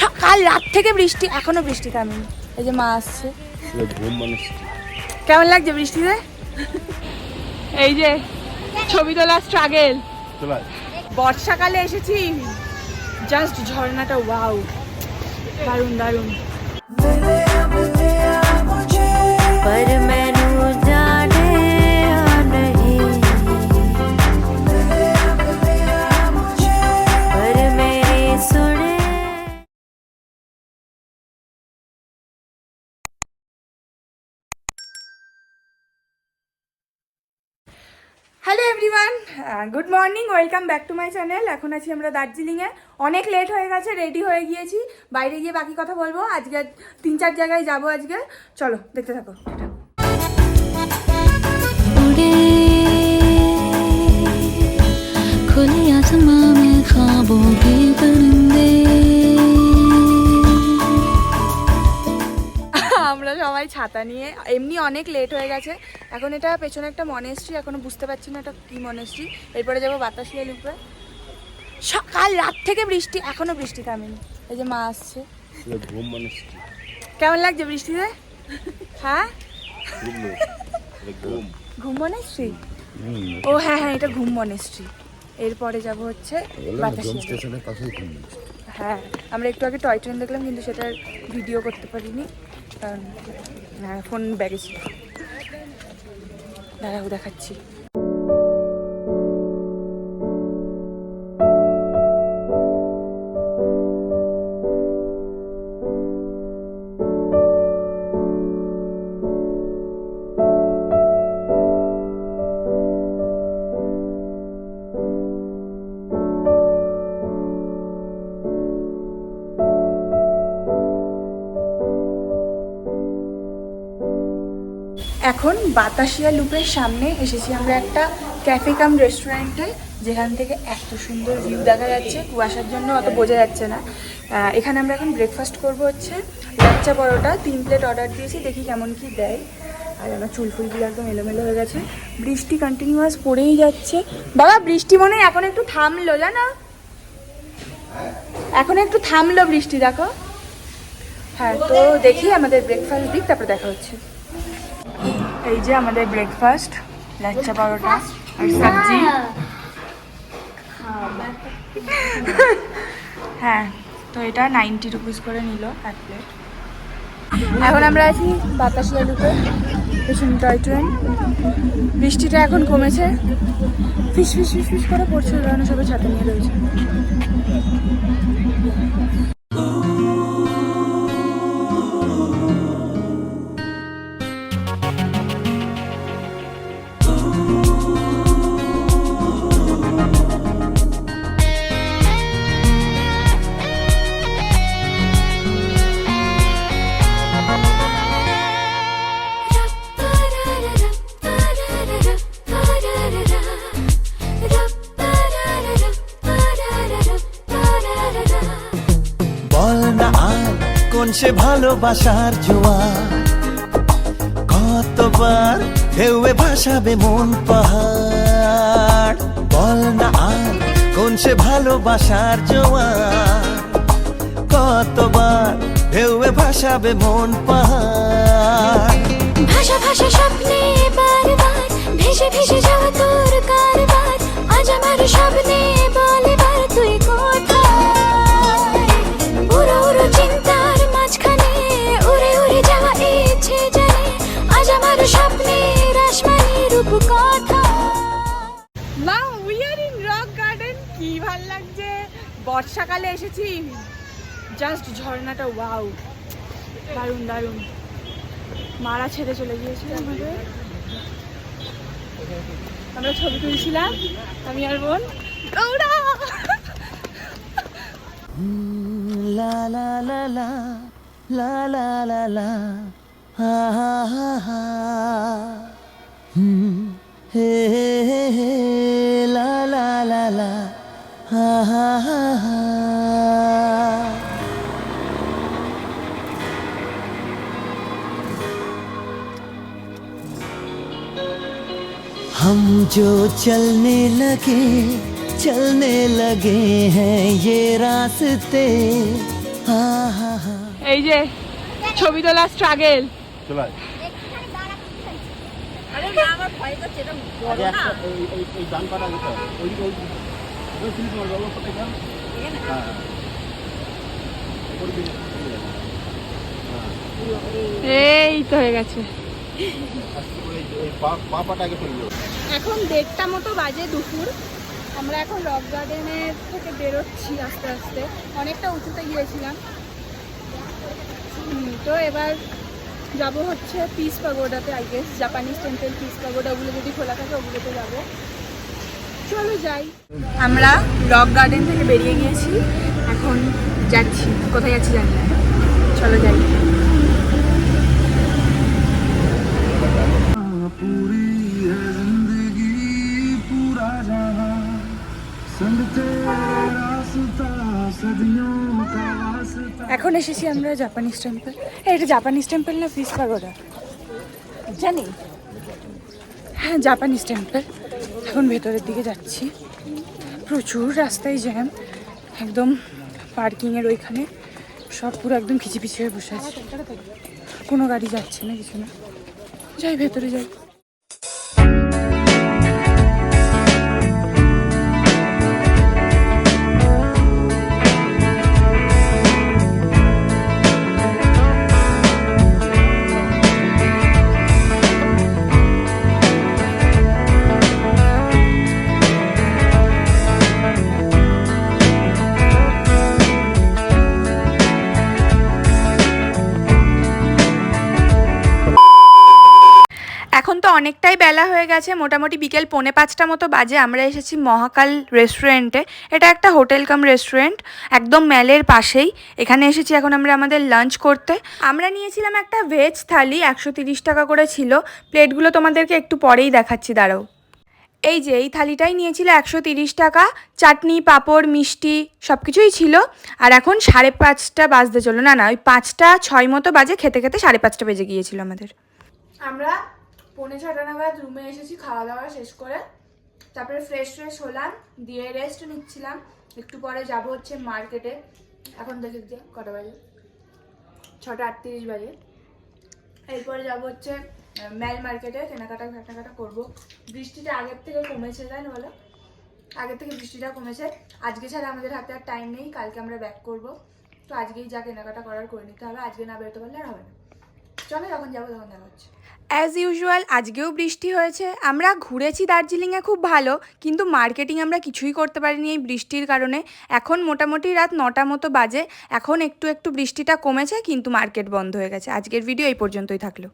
সকাল রাত থেকে বৃষ্টি এখনও বৃষ্টি থামেনি। এই যে মা আসছে। মানুষ কেমন লাগছে বৃষ্টিতে? এই যে ছবি তোলা স্ট্রাগেল বর্ষাকালে এসেছি জাস্ট ঝর্ণাটা ওয়াও দারুণ দারুণ। hello everyone good morning welcome back to my channel এখন আছি আমরা দার্জিলিংয়ে অনেক লেট হয়ে গেছে রেডি হয়ে গিয়েছি বাইরে গিয়ে বাকি কথা বলবো আজকে তিন চার জায়গায় যাব আজকে চলো দেখতে থাকো उड़े खुले आसमां में ख्वाबों के ছাতা নিয়ে এমনি অনেক লেট হয়ে গেছে। এখন এটা পেছনে একটা মনেস্ট্রি এখনও বুঝতে পারছি না এটা কী মনেস্ট্রি এরপরে যাব বাতাসিয়া লুপে সকাল রাত থেকে বৃষ্টি এখনও বৃষ্টি থামেনি। এই যে মা আসছে। কেমন লাগছে বৃষ্টিতে? হ্যাঁ? ঘুম মনেস্ট্রি ও হ্যাঁ হ্যাঁ এটা ঘুম মনেস্ট্রি এরপরে যাব হচ্ছে হ্যাঁ আমরা একটু আগে টয় ট্রেন দেখলাম কিন্তু সেটার ভিডিও করতে পারিনি। ফোন ব্যাগে ছিল। দাঁড়াও দেখাচ্ছি। এখন বাতাসিয়া লুপের সামনে এসেছি আমরা একটা ক্যাফে কাম রেস্টুরেন্টে, যেখান থেকে এত সুন্দর ভিউ দেখা যাচ্ছে, কুয়াশার জন্য অত বোঝা যাচ্ছে না। এখানে আমরা এখন ব্রেকফাস্ট করব হচ্ছে, লাচ্চা পরোটা, তিন প্লেট অর্ডার দিয়েছি, দেখি কেমন কি দেয়। আর আমার চুল ফুলগুলো একদম এলোমেলো হয়ে গেছে। বৃষ্টি কন্টিনিউয়াস পড়েই যাচ্ছে। বাবা, বৃষ্টি মনে এখন একটু থামলো, জানো? এখন একটু থামলো বৃষ্টি, দেখো। হ্যাঁ তো দেখি আমাদের ব্রেকফাস্ট দিক, তারপরে দেখা হচ্ছে। এই যে আমাদের ব্রেকফাস্ট লাচ্চা পরোটা আর সবজি। হ্যাঁ তো এটা নাইনটি রুপিস করে নিল এক প্লেট এখন আমরা আছি বাতাসিয়া লুপে পেছন টয় ট্রেন। বৃষ্টিটা এখন কমেছে। ফিস ফিস ফিস ফিস করে পড়ছে কারণে সবাই ছাতা নিয়ে রয়েছে। কোন সে ভালোবাসার জোয়ার। কতবার ঢেউয়ে ভাসাবে মন পাহাড়। বল না আর কোন সে ভালোবাসার জোয়ার। কতবার ঢেউয়ে ভাসাবে মন পাহাড়। ভাষা ভাষা স্বপ্নে মা we are in Rock Garden কি ভালো লাগছে? বর্ষাকালে এসেছি। জাস্ট ঝর্ণাটা ওয়াও দারুণ দারুণ। মারা ছেড়ে চলে গিয়েছে আমাদের। আমরা ছবি তুলছিলাম আমি আর বোন। দৌড়া লা লা লা লা লা লা লা লা হা হা হা হা। হুম। हम जो चलने लगे चलने लगे हैं ये रास्ते। हा हा हा। छवि तो स्ट्रागल चला চলাই এই ডান পাটা যেতে ওই ওই ওই ক্লিক মারবে ওই ফটো হ্যাঁ। এই তো হয়ে গেছে। এখন দেড়টা মতো বাজে দুপুর। আমরা এখন রক গার্ডেনের থেকে বেরোচ্ছি আস্তে আস্তে। অনেকটা উঁচুতে গিয়েছিলাম। তো এবার যাব হচ্ছে piece পাগোডাতে I guess Japanese temple Peace Pagoda ওগুলো যদি খোলা থাকে, ওগুলোতে যাব। চলো যাই। আমরা রক গার্ডেন থেকে বেরিয়ে গিয়েছি। এখন যাচ্ছি। কোথায় যাচ্ছি জানি না। চলো যাই। এখন এসেছি আমরা জাপানিজ টেম্পল এটা জাপানিজ টেম্পল না ফিস পাগোডা জানি? হ্যাঁ জাপানিজ টেম্পল এখন ভেতরের দিকে যাচ্ছি। প্রচুর রাস্তায় জ্যাম একদম পার্কিংয়ের ওইখানে। সব পুরো একদম খিচিপিচি হয়ে বসে আছে। কোনো গাড়ি যাচ্ছে না, কিছু না। যাই, ভেতরে যাই। অনেকটাই বেলা হয়ে গেছে। মোটামুটি বিকেল পৌনে পাঁচটা মতো বাজে। আমরা এসেছি মহাকাল রেস্টুরেন্টে। এটা একটা হোটেল কাম রেস্টুরেন্ট, একদম ম্যালের পাশেই। এখানে এসেছি এখন আমরা আমাদের লাঞ্চ করতে। আমরা নিয়েছিলাম একটা ভেজ থালি, একশো টাকা করে ছিল। প্লেটগুলো তোমাদেরকে একটু পরেই দেখাচ্ছি, দাঁড়াও। এই যে, এই থালিটাই নিয়েছিল একশো তিরিশ টাকা। চাটনি, পাঁপড়, মিষ্টি সব কিছুই ছিল। আর এখন সাড়ে পাঁচটা বাজতে চলো না না, ওই পাঁচটা ছয় মতো বাজে। খেতে খেতে সাড়ে পাঁচটা বেজে গিয়েছিল আমাদের। আমরা পৌনে ছটা নাগাদ রুমে এসেছি খাওয়া দাওয়া শেষ করে তারপরে ফ্রেশ ফ্রেশ হলাম, দিয়ে রেস্ট নিচ্ছিলাম। একটু পরে যাব হচ্ছে মার্কেটে এখন দেখে যে কটা বাজে। ছটা আটত্রিশ বাজে। এরপরে যাব হচ্ছে ম্যাল মার্কেটে কেনাকাটা কেনাকাটা করব। বৃষ্টিটা আগের থেকে কমেছে, তাই না বলো? আগের থেকে বৃষ্টিটা কমেছে। আজকে ছাড়া আমাদের হাতে আর টাইম নেই। কালকে আমরা ব্যাক করব। তো আজকেই যা কেনাকাটা করার করে নিতে হবে। আজকে না বেরোতে পারলে আর হবে না। চলো যখন যাব তখন দেখা হচ্ছে। অ্যাজ ইউজুয়াল আজকেও বৃষ্টি হয়েছে। আমরা ঘুরেছি দার্জিলিংয়ে খুব ভালো, কিন্তু মার্কেটিং আমরা কিছুই করতে পারিনি এই বৃষ্টির কারণে। এখন মোটামুটি রাত নটা মতো বাজে। এখন একটু একটু বৃষ্টিটা কমেছে, কিন্তু মার্কেট বন্ধ হয়ে গেছে। আজকের ভিডিও এই পর্যন্তই থাকল।